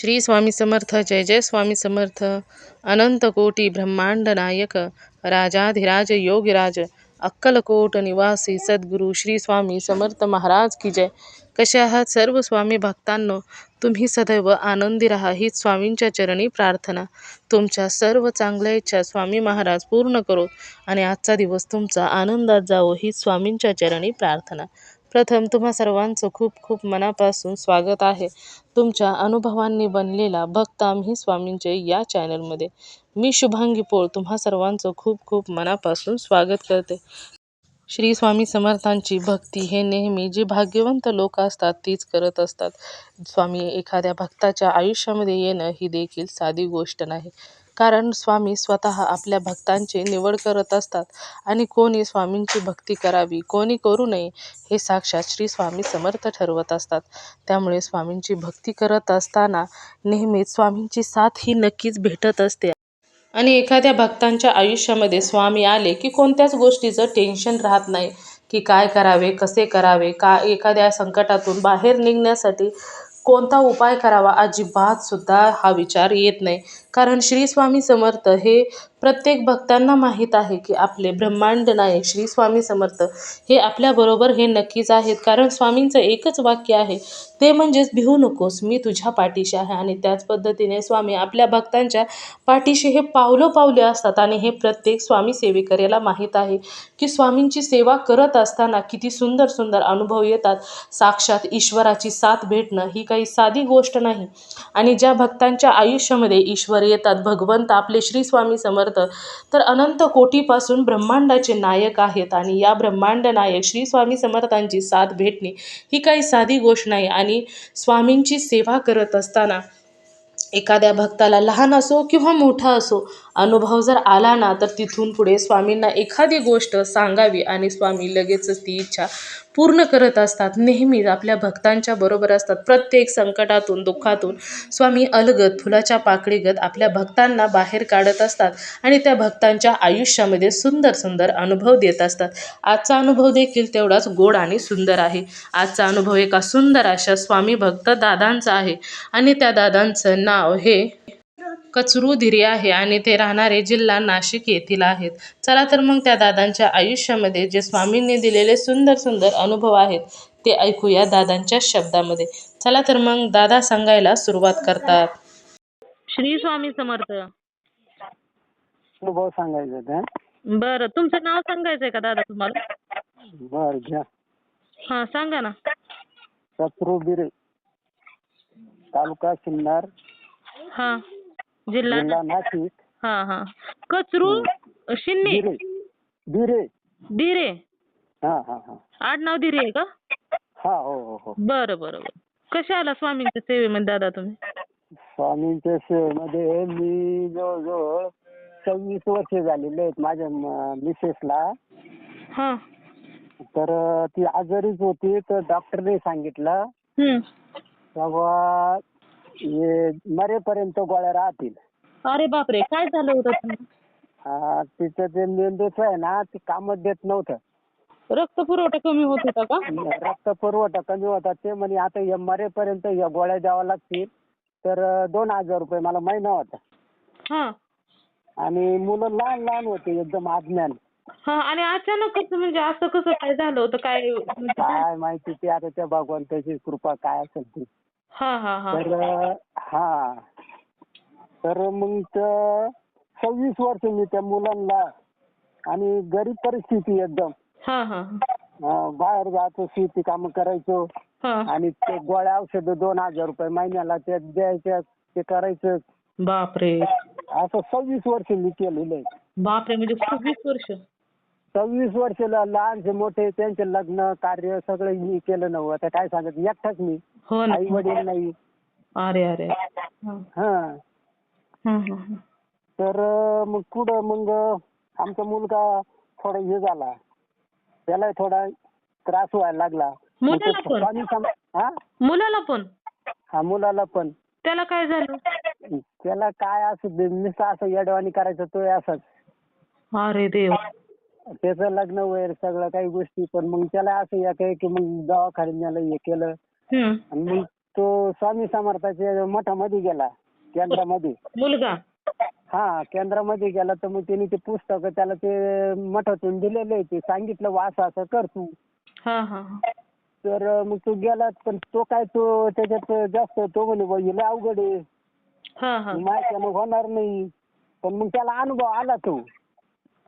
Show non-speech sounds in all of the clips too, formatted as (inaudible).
श्री स्वामी समर्थ जय जय स्वामी समर्थ. अनंत कोटी ब्रह्मांड नायक राजाधिराज योगिराज अक्कलकोट निवासी सद्गुरू श्री स्वामी समर्थ महाराज की जय. कसे आहात सर्व स्वामी भक्तांनो? तुम्ही सदैव आनंदी राहा हीच स्वामींच्या चरणी प्रार्थना. तुमच्या सर्व चांगल्या इच्छा स्वामी महाराज पूर्ण करो आणि आजचा दिवस तुमचा आनंदात जावो हीच स्वामींच्या चरणी प्रार्थना. प्रथम तुम्हा सर्वांचं खूप खूप मनापासून स्वागत आहे. तुमच्या अनुभवांनी बनलेला भक्त आम्ही स्वामींचे या चॅनलमध्ये. मी शुभांगी पोळ तुम्हा सर्वांचं खूप खूप मनापासून स्वागत करते. श्री स्वामी समर्थांची भक्ती हे नेहमी जी भाग्यवंत लोक असतात तीच करत असतात. स्वामी एखाद्या भक्ताच्या आयुष्यामध्ये येणं ही देखील साधी गोष्ट नाही. कारण स्वामी स्वतः आपल्या भक्तांची निवड करत असतात. आणि कोणी स्वामींची भक्ती करावी कोणी करू नये हे साक्षात श्री स्वामी समर्थ ठरवत असतात. त्यामुळे स्वामींची भक्ती करत असताना नेहमीच स्वामींची साथ ही नक्कीच भेटत असते. आणि एखाद्या भक्तांच्या आयुष्यामध्ये स्वामी आले की कोणत्याच गोष्टीचं टेन्शन राहत नाही की काय करावे कसे करावे का एखाद्या संकटातून बाहेर निघण्यासाठी कोणता उपाय करावा अजिबात सुद्धा हा विचार येत नाही. कारण श्री स्वामी समर्थ हे प्रत्येक भक्तांना माहीत आहे की आपले ब्रह्मांड नायक श्री स्वामी समर्थ हे आपल्याबरोबर हे नक्कीच आहेत. कारण स्वामींचं एकच वाक्य आहे ते म्हणजेच भिवू नकोस मी तुझ्या पाठीशी आहे. आणि त्याच पद्धतीने स्वामी आपल्या भक्तांच्या पाठीशी हे पावलं पावले असतात. आणि हे प्रत्येक स्वामी सेवेकऱ्याला माहीत आहे की स्वामींची सेवा करत असताना किती सुंदर सुंदर अनुभव येतात. साक्षात ईश्वराची साथ भेटणं ही काही साधी गोष्ट नाही. आणि ज्या भक्तांच्या आयुष्यामध्ये ईश्वर येतात. भगवंत आपले श्री स्वामी समर्थ. तर अनंत कोटीपासून ब्रह्मांडाचे नायक आहेत आणि या ब्रह्मांड नायक श्री स्वामी समर्थांची साथ भेटणे ही काही साधी गोष्ट नाही आणि स्वामींची सेवा करत असताना एखाद्या भक्ताला लहान असो किंवा मोठा असो अनुभव जर आला ना तर तिथून पुढे स्वामींना एखादी गोष्ट सांगावी आणि स्वामी लगेचच ती इच्छा पूर्ण करत असतात. नेहमीच आपल्या भक्तांच्या बरोबर असतात. प्रत्येक संकटातून दुःखातून स्वामी अलगत फुलाच्या पाकळीगत आपल्या भक्तांना बाहेर काढत असतात आणि त्या भक्तांच्या आयुष्यामध्ये सुंदर सुंदर अनुभव देत असतात. आजचा अनुभव देखील तेवढाच गोड आणि सुंदर आहे. आजचा अनुभव एका सुंदर अशा स्वामी भक्त दादांचा आहे आणि त्या दादांचं नाव हे कचरू धिरे आहे आणि ते राहणारे जिल्हा नाशिक येथील आहेत. चला तर मग त्या दादांच्या आयुष्यामध्ये जे स्वामींनी दिलेले सुंदर सुंदर अनुभव आहेत ते ऐकूया दादांच्या शब्दामध्ये. चला तर मग दादा सांगायला सुरुवात करतात. श्री स्वामी समर्थ. अनुभव सांगायचं बरं तुमचं नाव सांगायचंय का दादा तुम्हाला? बर घ्या. हां सांगा ना. सत्रू बिरे तालुका सिन्नर. हां. जिल्हा नाशिक. हां हां. कचरू शिन्ने बिरे दिरे. हा हा हा. आडनाव दिरे आहे का? हा हो हो हो. बरं बरं बरं. कसे आला स्वामींच्या सेवेमध्ये दादा तुम्ही? स्वामींच्या सेवेमध्ये मी जवळजवळ सव्वीस वर्ष झालेले आहेत माझ्या मिसेसला. हां. तर ती आजारीच होती तर डॉक्टरने सांगितलं. हम्म. तेव्हा हे मरेपर्यंत गोळ्या राहतील. अरे बापरे काय झालं होतं? हा, तिचं ते मेंदूचं आहे ना ते कामच देत नव्हतं. रक्त पुरवठा कमी होत होता का? रक्त पुरवठा कमी होता. ते म्हणे आता मरेपर्यंत या गोळ्या द्याव्या लागतील. तर अं, दोन हजार रुपये मला महिना होता. हां. आणि मुलं लहान लहान होते एकदम अज्ञान. हां आणि अचानकच म्हणजे असं कसं काय झालं होतं? काय म्हणजे काय? माहिती ते आता त्या भगवंताची कृपा काय असेल ती. तर हा. तर मग सव्वीस वर्ष मी त्या मुलांना आणि गरीब परिस्थिती एकदम. हां हां बाहेर जायचो शेती कामं करायचो. हां. आणि ते गोळ्या औषधं दोन हजार रुपये महिन्याला ते द्यायच्या ते करायचं. बापरे. असं सव्वीस वर्ष मी केलेलं. आहे बापरे म्हणजे सव्वीस वर्ष. सव्वीस वर्ष लहानचे मोठे त्यांचे लग्न कार्य सगळं मी केलं नव्हतं आता काय सांगत एकटाच मी. हो आई वडील नाही. अरे अरे. हां. हा. हां. हां हां. तर मग पुढं मग आमचा मुलगा थोडा हे झाला. त्याला थोडा त्रास व्हायला लागला. मुलाला पण? स्वामी सम- हा? मुलाला पण? हा मुलाला पण. त्याला काय झालं? त्याला काय असं नुसतं असं येडवाणी करायचं तो असंच. अरे देव. त्याचं लग्न वगैरे सगळं काही गोष्टी पण मग त्याला असं एक आहे की मग दवाखान्यात नेलं हे केलं. आणि मग तो स्वामी समर्थाच्या मठामध्ये गेला केंद्रामध्ये. मुलगा? हा केंद्रामध्ये गेला तर मग त्यांनी ते पुस्तक त्याला ते मठातून दिलेले ते सांगितलं वा असं असं कर तू. हा हा हा. तर मग तो गेला पण तो काय तो त्याच्यात जास्त तो म्हणे "बुवा, हे लय अवघड आहे. माझ्यानं होणार नाही. पण मग त्याला अनुभव आला तो.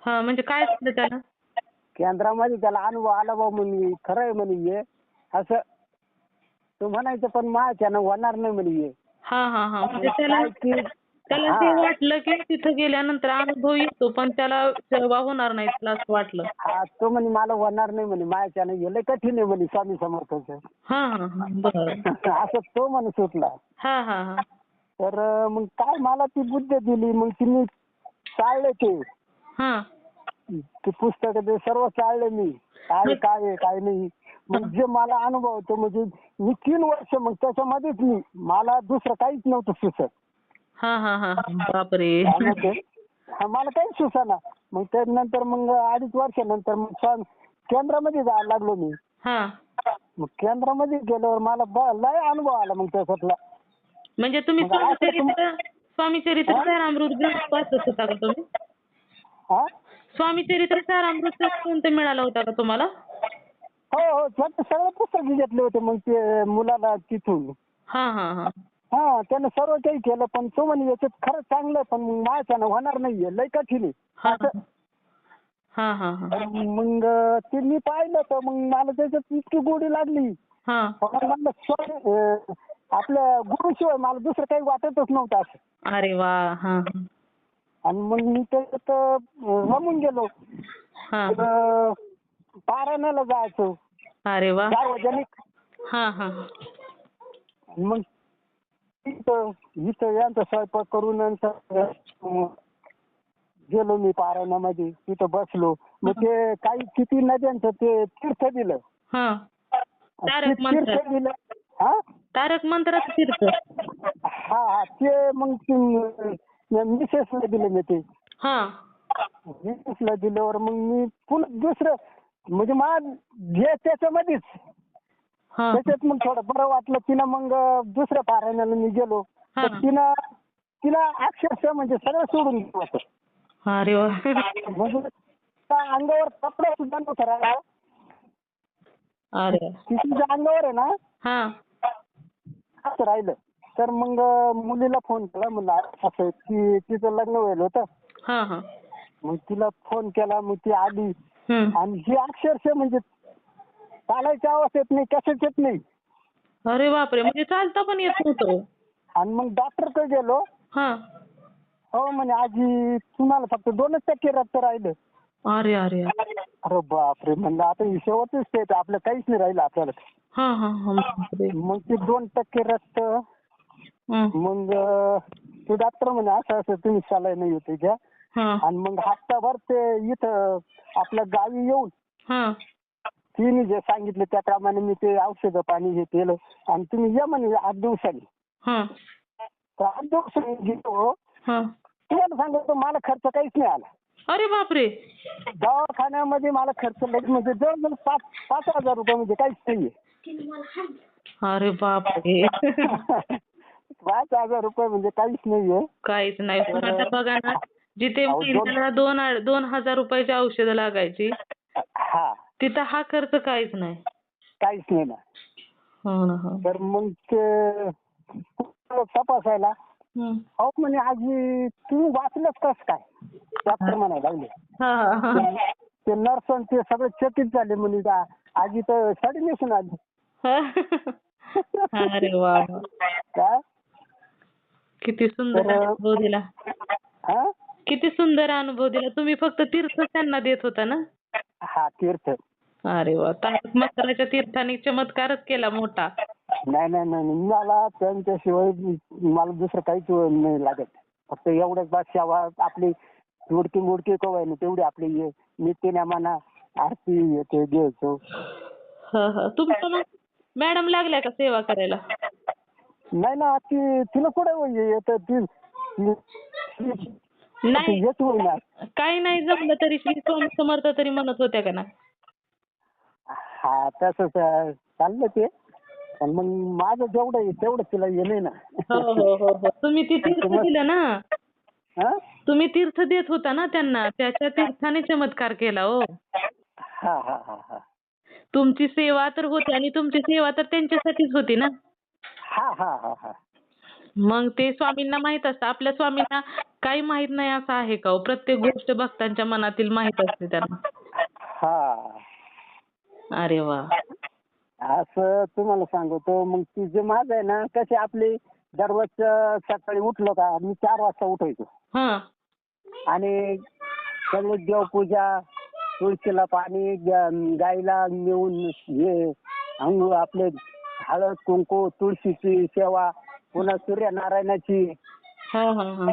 म्हणजे काय त्याला? केंद्रामध्ये त्याला अनुभव आला बा म्हणे खरं आहे म्हणे हे. असं तो म्हणायचं पण माझ्यानं होणार नाही म्हणे हे. हा हा हा. म्हणजे त्याला काय की- त्याला ते हा. वाटलं की तिथं गेल्यानंतर अनुभव येतो पण त्याला तेव्हा होणार नाही त्याला असं वाटलं. हा तो म्हणे मला होणार नाही म्हणे माझ्यानं हे लय कठीण आहे म्हणे स्वामी समर्थाचं. हा हा हा. बरं. (laughs) असं तो म्हणे सुटला. हा हा हा. तर मग काय मला ती बुद्ध दिली मग तिने चालले ते. हा. ते पुस्तक ते सर्व चालले मी. काय काय आहे काय नाही. मग जे मला अनुभव होतो म्हणजे मी तीन वर्ष मग त्याच्यामध्येच मी मला दुसरं काहीच नव्हतं सुचत. हा हा हा बापरे. मला काहीच सुचना. मग त्यानंतर मग अडीच वर्षानंतर मग केंद्रामध्ये जायला लागलो मी. हा. मग केंद्रामध्ये गेल्यावर मला लय अनुभव आला मग त्याच्यातला. म्हणजे तुम्ही स्वामी चरित्र स्वामी चरित्र सारामृत ग्रंथ वाचत होता का तुम्ही? हा? स्वामी चरित्र सारामृत ग्रंथ मिळाला होता का तुम्हाला? हो हो त्यात सगळे पुस्तक घेतले होते मग ते मुलाला तिथून. हा हा हा. हा त्यानं सर्व काही केलं पण तो म्हणे याच्यात खरंच चांगलं आहे, पण मग माझ्यानं होणार नाहीये लय कठीण आहे. हा असं. हा हा हा. मग ते मी पाहिलं तर मग मला त्याच्यात इतकी गोडी लागली. हा. म्हणलं अं, आपल्या गुरुशिवाय मला दुसरं काही वाटतच नव्हतं असं. अरे वा हा आणि मग मी त्याच्यात अं, रमून गेलो. हा. तर पारायणाला जायचो. अरे वा. सार्वजनिक. हा हा. मग इथं इथं यांचा स्वयंपाक करून गेलो मी पारायणामध्ये. तिथं बसलो. मग ते काही किती नद्यांचं ते तीर्थ दिलं. हा. ते तारक मंत्र. तीर्थ दिलं. हा? तारक मंत्राचं तीर्थ. हा हा. ते मग ते मिसेसला दिलं मी ते. हा. मिसेसला दिल्यावर मग मी पुन्हा दुसरं म्हणजे मला जे त्याच्यामध्येच. हा. त्याच्यात मग थोडं बरं वाटलं तिनं मग दुसऱ्या पारायणाला मी गेलो हा. तर तिनं तिला अक्षरशः म्हणजे सगळं सोडून दिलं होतं. अरे वा. म्हणजे अंगावर कपडा सुद्धा नव्हता राहिला. अरे. वा. तिच्या अंगावर आहे ना? हा. असं राहिलं. तर मग मुलीला फोन केला म्हणलं असं की तिचं लग्न व्हायला होतं. हा हा. मग तिला फोन केला. मग ती आली. आणि ही अक्षरशः म्हणजे चालायच्या अवस्थेत नाही कशाच येत नाही. अरे बापरे म्हणजे चालता पण येत नव्हतं. आणि मग डॉक्टरकडे गेलो. हा. हो म्हणे आजी तुम्हाला फक्त दोनच टक्के रक्त राहिलं. अरे अरे अरे. अरे बापरे म्हणलं आता ही शेवटच स्टेट आपलं काहीच नाही राहिलं आपल्याला. हा हा हा बापरे. मग ते दोन टक्के रक्त. मग अं, ते डॉक्टर म्हणे असं असं तुम्ही सलाय नाही होते घ्या. आणि मग हप्ताभर ते इथं आपल्या गावी येऊन हा. तिने जे सांगितलं त्याप्रमाणे मी ते औषधं पाणी हे केलं. आणि तुम्ही या म्हणे आठ दिवसांनी. हा. तर आठ दिवसांनी गेलो. तुम्हाला सांगतो मला खर्च काहीच नाही आला. अरे बापरे. दवाखान्यामध्ये मला खर्च म्हणजे जवळजवळ पाच पाच हजार रुपये म्हणजे काहीच नाहीये. अरे बापरे. (laughs) पाच हजार रुपये म्हणजे काहीच नाहीये. काहीच नाही. बघा ना जिथे अहो, दोन- महिन्याला दोन दोन हजार रुपयाची औषधं लागायची हा. तिथं हा खर्च काहीच नाही. काहीच नाही ना. हो ना हो. तर मग ते तपासायला? हम्म. अहो म्हणे आजी तुम्ही वाचलंच कस काय? डॉक्टर म्हणायला लागले. हा हा हा. ते- ते नर्स आणि ते सगळे चकित झाले म्हणे "आ- आजी तर साडी नेसून आली अरे वा वा. काय? किती सुंदर तर- अनुभव दिला. हा? किती सुंदर अनुभव दिला. तुम्ही फक्त तीर्थ त्यांना देत होता ना? हा तीर्थ. अरे वा तारक मंत्राच्या तीर्थाने चमत्कारच केला मोठा. नाही नाही नाही नाही. मला त्यांच्याशिवाय मला दुसरं काहीच नाही लागत. फक्त एवढंच बस सेवा आपली मुडकी मुडकी कवाय ना तेवढी आपली हे नित्यनेमाना आरती हे ते द्यायचो हा हा. तुमचं मग मॅडम लागल्या का सेवा करायला? नाही ना ती तिला कुठे येत? ती ती- नाही. होईना काही नाही जमलं तरी श्री स्वामी समर्थ तरी म्हणत होत्या का ना. हा तसंच. चाललं ते. पण मग माझं जेवढं आहे तेवढं तिला येणे ना. हो हो हो हो. तुम्ही ती तीर्थ दिलं ना. हा? तुम्ही तीर्थ देत होता ना त्यांना. त्याच्या तीर्थाने चमत्कार केला हो. हा हा हा हा. तुमची सेवा तर होती आणि तुमची सेवा तर त्यांच्यासाठीच होती ना. हा हा हा हा. मग ते स्वामींना माहीत असतं. आपल्या स्वामींना काही माहीत नाही असं आहे का हो? प्रत्येक गोष्ट भक्तांच्या मनातील माहीत असते त्यांना. हा. अरे वा. असं तुम्हाला सांगतो. मग ती जे माझं आहे ना कशी आपली दररोजचं सकाळी उठलो का मी चार वाजता उठायचो. हा. आणि सगळे देवपूजा तुळशीला पाणी ग- गाईला नेऊन हे आपले हळद कुंकू तुळशीची सेवा पुन्हा सूर्यनारायणाची. हा हा हा.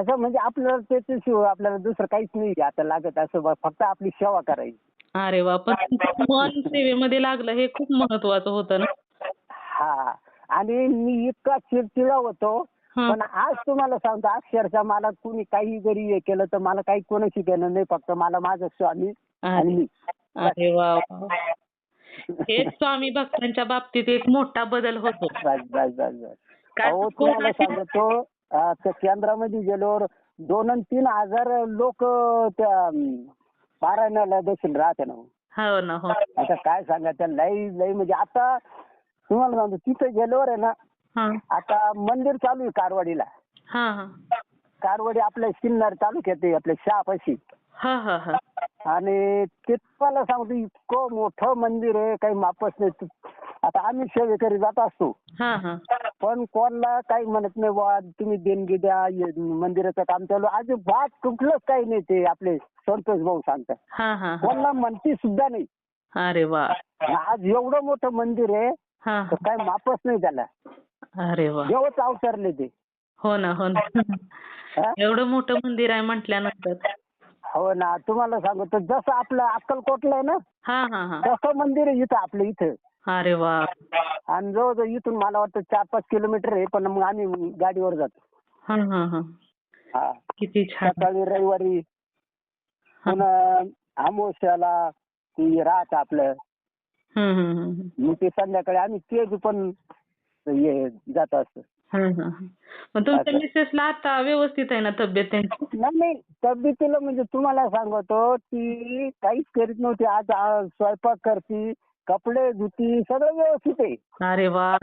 असं म्हणजे आपल्याला त्याच्याशिवाय आपल्याला दुसरं काहीच नाही आता लागत असं बा- फक्त आपली सेवा करायची. अरे वा पण मन सेवेमध्ये लागलं हे खूप महत्वाचं होतं ना? हा. आणि मी इतका चिडचिडा होतो हा. पण आज तुम्हाला सांगतो अक्षरशः मला कुणी काही जरी हे केलं तर मला काही कोणाशी घेणं नाही फक्त मला माझं स्वामी आणि मी. अरे वा वा. हेच स्वामी भक्तांच्या बाबतीत एक मोठा बदल होतो. बस बस बस बस काय अहो तुम्हाला सांगतो अं, त्या केंद्रामध्ये गेल्यावर दोन आणि तीन हजार लोक त्या पारायणाला बसून राहते ना हो ना हो. आता काय सांगा त्या लई लई म्हणजे आता तुम्हाला सांगतो तिथे गेल्यावर आहे ना हा. आता मंदिर चालू आहे कारवाडीला. हा हा. कारवाडी आपल्या सिन्नर तालुक्यात आहे आपल्या शहापाशी. हा हा हा. आणि ते तुम्हाला सांगतो इतकं मोठं मंदिर आहे काही मापच नाही. तू- आता आम्ही सेवेकरी जात असतो. हा हा. पण कोणाला काही म्हणत नाही बा तुम्ही देणगी द्या मंदिराचं काम चालू आहे. अजिबात कुठलंच काही नाही ते आपले संतोष भाऊ सांगतात. हा हा हा. कोणाला म्हणती सुद्धा नाही. अरे वा. आज एवढं मोठं मंदिर आहे हा. तर काही मापच नाही त्याला. अरे वा. देवच अवतरले ते. हो ना हो ना? एवढं मोठं मंदिर आहे म्हटल्यानंतर. हो ना तुम्हाला सांगतो जसं आपलं अक्कलकोटला आहे ना हा हा हा. तसं मंदिर आहे इथं आपलं इथं. अरे वा. आणि जवळजवळ इथून मला वाटतं चार पाच किलोमीटर आहे पण मग आम्ही गाडीवर जातो. हा हा हा. हा. किती छान. सकाळी रविवारी. पुन्हा अमावस्याला ती राहत आपलं. हम्म, हम्म, हम्म. मग ते संध्याकाळी आम्ही ते पण हे जात असतो. मग तुमच्या मिसेसला आता व्यवस्थित आहे ना तब्येत त्यांची? नाही नाही. तब्येतीला म्हणजे तुम्हाला सांगतो ती काहीच करीत नव्हती. आज आ- स्वयंपाक करती कपडे धुती सगळं व्यवस्थित आहे. अरे वा.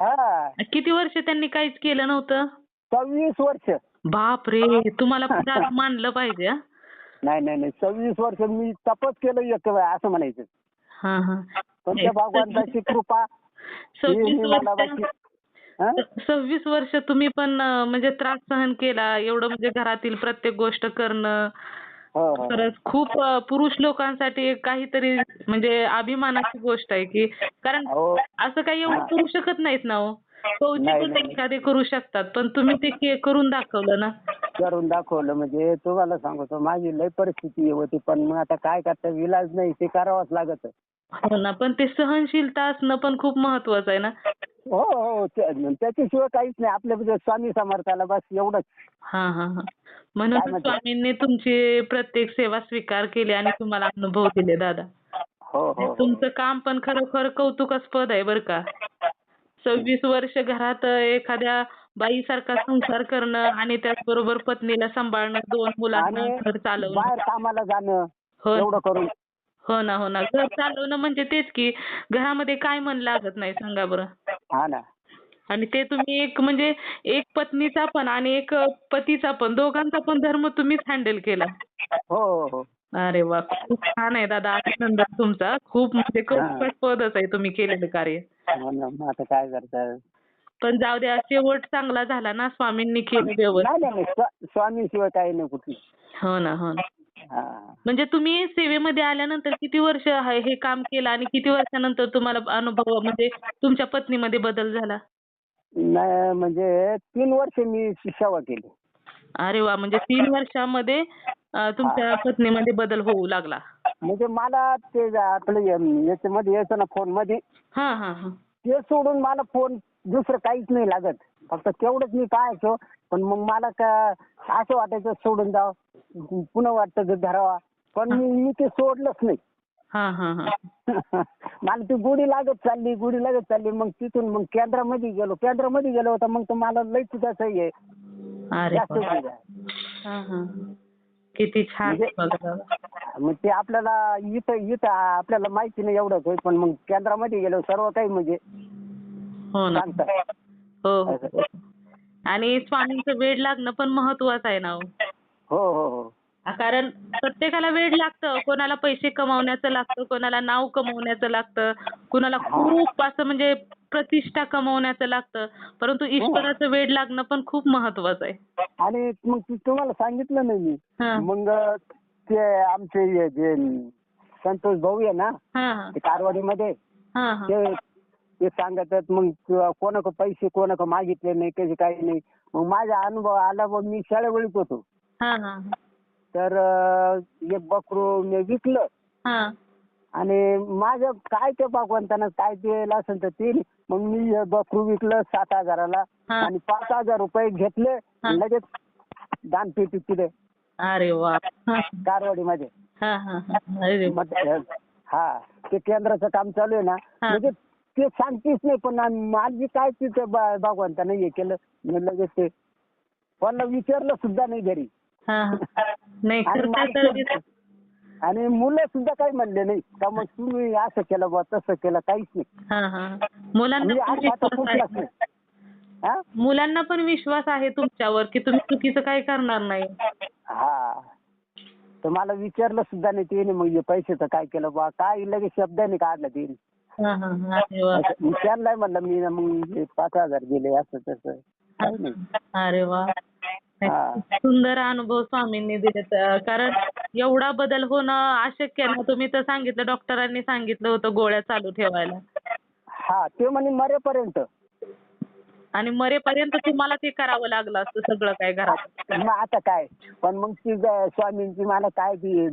हा. किती वर्ष त्यांनी काहीच केलं नव्हतं? सव्वीस वर्ष. बाप रे तुम्हाला पण दादा मानलं पाहिजे हा? नाही नाही नाही. सव्वीस वर्ष मी तपच केलं एक वेळा असं म्हणायचं. हा हा. पण त्या भगवंताची कृपा. सव्वीस मला वर्ष बाकी? सव्वीस वर्ष तुम्ही पण म्हणजे त्रास सहन केला एवढं म्हणजे घरातील प्रत्येक गोष्ट करणं हो हो. खरंच खूप पुरुष लोकांसाठी काहीतरी म्हणजे अभिमानाची गोष्ट आहे की कारण अहो असं काही एवढं करू शकत नाहीत ना हो. फौजी नाही, पण नाही. एखादे करू शकतात पण तुम्ही ते के- करून दाखवलं ना. करून दाखवलं म्हणजे तुम्हाला सांगतो माझी लय परिस्थिती होती पण मग आता काय करता विलाज नाही ते करावंच लागत. हो ना पण ते सहनशीलता असणं पण खूप महत्वाचं आहे ना. हो हो त्या- त्याच्याशिवाय काहीच नाही. आपल्या म्हणजे स्वामी समर्थाला बस एवढंच. हा हा हा. काय म्हणून म्हणते? स्वामींनी तुमची प्रत्येक सेवा स्वीकार केली आणि तुम्हाला अनुभव दिले दादा. हो हो. तुमचं काम पण खरोखर कौतुकास्पद आहे बरं का. सव्वीस वर्ष घरात एखाद्या बाईसारखा संसार करणं आणि त्याचबरोबर पत्नीला सांभाळणं दोन मुलांना आणि घर चालवणं. बाहेर कामाला जाणं हो. एवढं करून. हो ना हो ना. घर चालवणं म्हणजे तेच की घरामध्ये काय मन लागत नाही सांगा बरं. हा ना. आणि ते तुम्ही एक म्हणजे एक पत्नीचा पण आणि एक पतीचा पण दोघांचा पण धर्म तुम्हीच हँडल केला. हो हो हो. अरे वा खूप छान आहे दादा अभिनंदन तुमचा. खूप म्हणजे कौतुकास्पदच आहे तुम्ही केलेलं कार्य. हो ना मग आता काय करतात पण जाऊ द्या शेवट चांगला झाला ना स्वामींनी केलं व्यवस्थित. नाही नाही नाही. स्वा- स्वामीशिवाय काही नाही कुठली. हो ना हो ना. हा म्हणजे तुम्ही सेवेमध्ये आल्यानंतर किती वर्ष हे हे काम केलं आणि किती वर्षानंतर तुम्हाला अनुभव म्हणजे तुमच्या पत्नीमध्ये बदल झाला? नाही म्हणजे तीन वर्ष मी सेवा केली. अरे वा म्हणजे तीन वर्षामध्ये तुमच्या पत्नीमध्ये बदल होऊ लागला. म्हणजे मला ते आपलं याच्यामध्ये यायचं ना फोनमध्ये हा हा हा. ते सोडून मला फोन दुसरं काहीच नाही लागत. फक्त तेवढंच मी पाहायचो पण मग मला का असं वाटायचं सोडून जाव. पुन्हा वाटतं की धरावा. पण मी मी ते सोडलंच नाही. हा हा हा. (laughs) मला ती गुढी लागत चालली गुढी लागत चालली. मग तिथून मग केंद्रामध्ये गेलो. केंद्रामध्ये गेलो होता मग तर मला लई तिथं आहे. अरे जास्त वा. आहे. हा हा. किती छान म्हणजे- बघा. मग ते आपल्याला इथं इथं आपल्याला माहिती नाही एवढंच होय पण मग केंद्रामध्ये गेलो सर्व काही म्हणजे हो ना. सांगतात. हो हो. आणि स्वामींचं वेळ लागणं पण महत्वाचं आहे ना हो. हो हो हो. कारण प्रत्येकाला वेळ लागतं. कोणाला पैसे कमावण्याचं लागतं कोणाला नाव कमवण्याचं लागतं कुणाला खूप असं म्हणजे प्रतिष्ठा कमवण्याचं लागतं. परंतु ईश्वराचं वेळ लागणं पण खूप महत्वाचं आहे. आणि मग तु- तुम्हाला सांगितलं नाही मी. हा. मग ते आमचे हे जे संतोष भाऊ आहे ना हा हा. ते कारवाडीमध्ये हा हा. ते ते सांगतात मग कोणाक पैसे कोणाक मागितले नाही कसे काही नाही. मग माझा अनुभव आला मग मी शाळेवळीत होतो. हा हा तर अं, एक बकरू मी विकलं. हा. आणि माझं काय ते भगवंतानं काय दिलं असेल तर ते मग मी हे बकरू विकलं सात हजाराला. हा. आणि पाच हजार रुपये घेतले. हा. लगेच दान पेटी तिथे अरे वा. हा. कारवाडीमध्ये. हा हा हा. अरे वा. मग हा. ते केंद्राचं काम चालू आहे ना. हा. म्हणजे ते सांगतेच नाही पण आम- माझी काय तिथे भगवंतानं हे केलं. मी लगेच ते. कोणाला विचारलं सुद्धा नाही घरी. नाही आणि करता तर माहिती- आणि मुलं सुद्धा काही म्हणले नाही. का मग तुम्ही असं केलं बा तसं केलं काहीच नाही. हा हा. मुलांना म्हणजे पण आज आता विश्वास कुठलाच आहे. नाही. हा? मुलांना पण विश्वास आहे तुमच्यावर की तुम्ही चुकीचं काही करणार नाही. हा. तर मला विचारलं सुद्धा नाही ते मग हे पैशाचं काय केलं बा काय लगेच शब्दाने काढलं ते? हा हा हा. अरे वा. विचारलंय म्हणलं मी मग हे पाच हजार गेले असं तसं. काही नाही. अरे वा. सुंदर अनुभव स्वामींनी दिलेत. कारण एवढा बदल होणं अशक्य आहे ना. तुम्ही तर सांगितलं डॉक्टरांनी सांगितलं होतं गोळ्या चालू ठेवायला. हा ते म्हणे मरेपर्यंत. आणि मरेपर्यंत तुम्हाला ते करावं लागलं असतं सगळं काय घरात. मग आता काय? पण मग ती ग- स्वामींची मला काय ती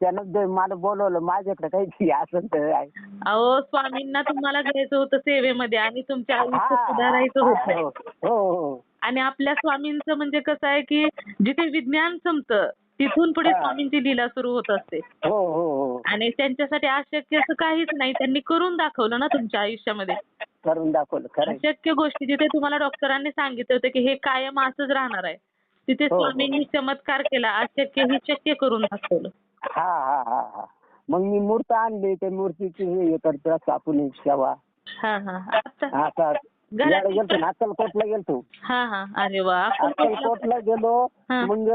त्यानं जे मला बोलवलं माझ्याकडे काही ती असं तर आहे. अहो स्वामींना तुम्हाला घ्यायचं होतं सेवेमध्ये आणि तुमचे आयुष्य. सुधारायचं होतं. हो हो हो. आणि आपल्या स्वामींचं म्हणजे कसं आहे की जिथे विज्ञान संपतं तिथून पुढे. स्वामींची लीला सुरू होत असते. हो हो हो. आणि त्यांच्यासाठी अशक्य असं काहीच नाही. त्यांनी करून दाखवलं ना तुमच्या आयुष्यामध्ये. करून दाखवलं खरं आहे. अशक्य गोष्टी. जिथे तुम्हाला डॉक्टरांनी सांगितलं होतं की हे कायम असंच राहणार आहे. तिथे हो, हो. स्वामींनी चमत्कार केला. अशक्य ही शक्य करून दाखवलं. हा हा हा हा. मग मी मूर्त आणली. त्या मूर्तीची हे करतो आपण सेवा. हा हा. आता? आता घरात गेलतो ना अक्कलकोटला गेलतो. हा हा. अरे वा. अक्कलकोटला- अक्कलकोटला गेलो. हा. मग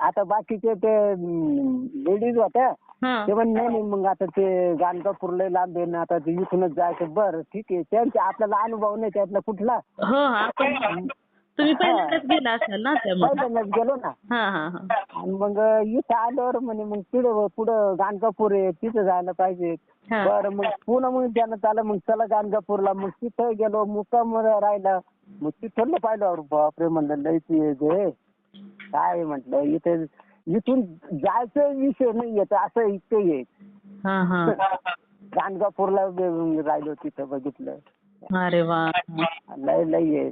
आता बाकीचे ते लेडीज होत्या. हा. ते म्हणे नाही नाही मग आता ते गाणगापूर लय लांब आहे ना आता ते इथूनच जायचं. बरं ठीक आहे. त्यांचा आपल्याला अनुभव नाही त्यातला कुठला? हो हा आपण तुम्ही पहिल्यांदाच गेला असाल ना त्यामध्ये पहिल्यांदाच गेलो ना. हा हा हा. आणि मग इथं आल्यावर म्हणे मग पुढं पुढं गाणगापूर आहे तिथं जायला पाहिजे. हा. बरं मग पुन्हा मग त्यानं चालं मग चला गाणगापूरला. मग तिथं गेलो मुक्काम राहिला. मग तिथलं पाहिलं अरे बापरे म्हणलं लय ते जे काय म्हटलं इथे इथून जायचं विषय नाही येत असं आहे. हा हा. गाणगापूरला राहिलो तिथं बघितलं. अरे वा. लय लय आहे.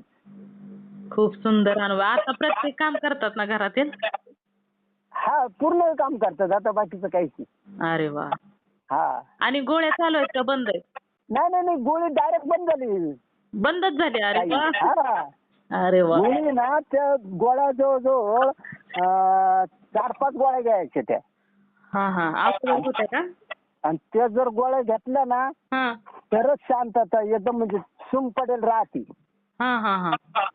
खूप सुंदर अनुभव आता प्रत्येक काम करतात ना घरातील? हा पूर्ण काम करतात आता बाकीचं काहीच नाही. अरे वा. हा. आणि गोळ्या चालू आहेत का बंद आहेत? नाही नाही नाही गोळी डायरेक्ट बंद झाली. बंदच झाली अरे वा. हा. अरे वा. गोळी ना त्या गोळ्या जवळजवळ अं, चार पाच गोळ्या घ्यायच्या त्या. हा हा. औषध होत्या का? आणि त्या जर गोळ्या घेतल्या ना हा. तरच शांतता एकदम म्हणजे सुम पडेल राहते. हा हा हा.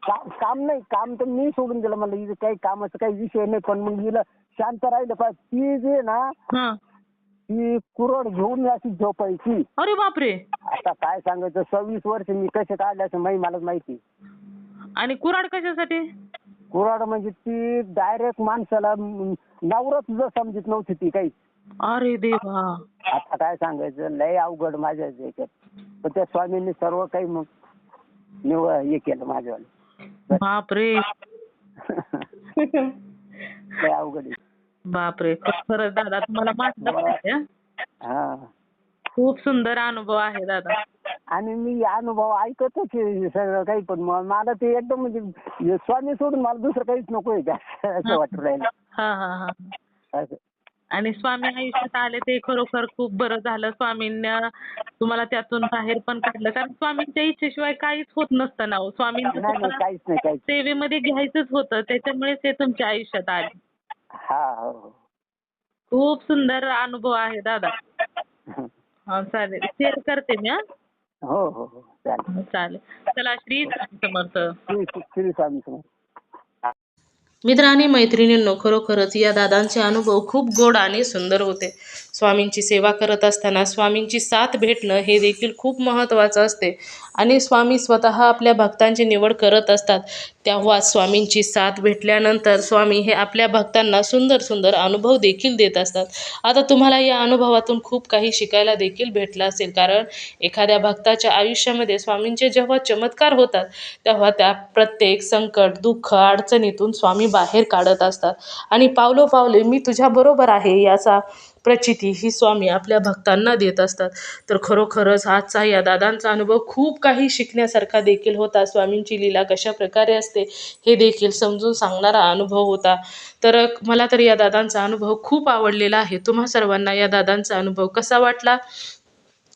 काम काम नाही काम तर मी सोडून दिलं मला हिचं काही कामाचा काही विषय नाही पण मग हिला शांत राहिलं पाहिजे. ती जी ना हा. ती कुरड घेऊन अशी झोपायची. अरे बापरे. आता काय सांगायचं सव्वीस वर्ष मी कसे काढले असं माही मलाच माहिती. आणि कुराड कशासाठी? कुराड म्हणजे ती डायरेक्ट माणसाला म, नवरा तुझं समजत नव्हती ती काही. अरे देवा. आता काय सांगायचं लय अवघड माझ्या याच्यात. पण त्या स्वामींनी सर्व काही मग हे केलं माझ्यावाले. बापरे. (laughs) लय अवघड आहे. बापरे. खरंच दादा तुम्हाला माहिती आहे, हं? हा. खूप सुंदर अनुभव आहे दादा. आणि मी अनुभव ऐकतच आहे सगळं काही पण म- मला ते एकदम म्हणजे हे स्वामी सोडून मला दुसरं काहीच नको आहे का? (laughs) असं वाटून राहिलं. हा हा हा. असं. आणि स्वामी आयुष्यात आले ते खरोखर खूप बरं झालं. स्वामींना तुम्हाला त्यातून बाहेर पण काढलं. कारण स्वामींच्या इच्छेशिवाय काहीच होत नसतं ना हो. स्वामींचं नाही नाही तुम्हाला काहीच नाही काहीच सेवेमध्ये घ्यायचंच होतं. त्याच्यामुळेच ते तुमच्या आयुष्यात आले. हा हो हो. खूप सुंदर अनुभव आहे दादा. (laughs) हा चालेल. शेअर करते मी हा. हो हो हो. चालेल. चालेल. चला श्री स्वामी समर्थ. श्री श्री स्वामी समर्थ. मित्र आणि मैत्रिणींनो खरोखरच या दादांचे अनुभव खूप गोड आणि सुंदर होते. स्वामींची सेवा करत असताना स्वामींची साथ भेटणं हे देखील खूप महत्त्वाचं असते. आणि स्वामी स्वतः आपल्या भक्तांची निवड करत असतात. तेव्हा स्वामींची साथ भेटल्यानंतर स्वामी हे आपल्या भक्तांना सुंदर सुंदर अनुभव देखील देत असतात. आता तुम्हाला या अनुभवातून खूप काही शिकायला देखील भेटलं असेल. कारण एखाद्या भक्ताच्या आयुष्यामध्ये स्वामींचे जेव्हा चमत्कार होतात तेव्हा त्या प्रत्येक संकट दुःख अडचणीतून स्वामी बाहेर काढत असतात. आणि पावलो पावले मी तुझ्याबरोबर आहे याचा प्रचिती ही स्वामी आपल्या भक्तांना देत असतात. तर खरोखरच आजचा या दादांचा अनुभव खूप काही शिकण्यासारखा देखील होता. स्वामींची लीला कशा प्रकारे असते हे देखील समजून सांगणारा अनुभव होता. तर मला तर या दादांचा अनुभव खूप आवडलेला आहे. तुम्हा सर्वांना या दादांचा अनुभव कसा वाटला?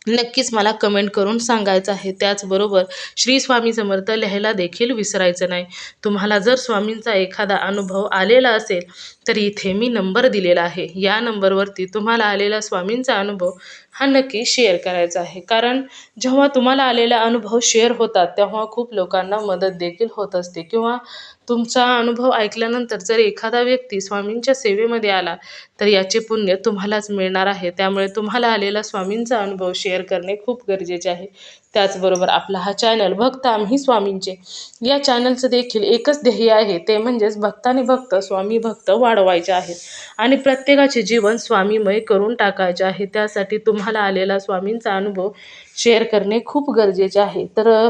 नक्कीच मला कमेंट करून सांगायचं आहे. त्याचबरोबर श्री स्वामी समर्थ लिहायला देखील विसरायचं नाही. तुम्हाला जर स्वामींचा एखादा अनुभव आलेला असेल तर इथे मी नंबर दिलेला आहे. या नंबरवरती तुम्हाला आलेला स्वामींचा अनुभव हा नक्की शेअर करायचा आहे. कारण जेव्हा तुम्हाला आलेला अनुभव शेअर होतात तेव्हा खूप लोकांना मदत देखील होत असते. किंवा तुमचा अनुभव ऐकल्यानंतर जर एखादा व्यक्ती स्वामींच्या सेवेमध्ये आला तर याचे पुण्य तुम्हालाच मिळणार आहे. त्यामुळे तुम्हाला आलेला स्वामींचा अनुभव शेअर करणे खूप गरजेचे आहे. त्याचबरोबर आपला हा चॅनल भक्त आम्ही स्वामींचे या चॅनलचं देखील एकच ध्येय आहे. ते म्हणजेच भक्ताने भक्त स्वामी भक्त वाढवायचे आहेत. आणि प्रत्येकाचे जीवन स्वामीमय करून टाकायचे आहे. त्यासाठी तुम्हाला आलेला स्वामींचा अनुभव शेअर करणे खूप गरजेचे आहे. तर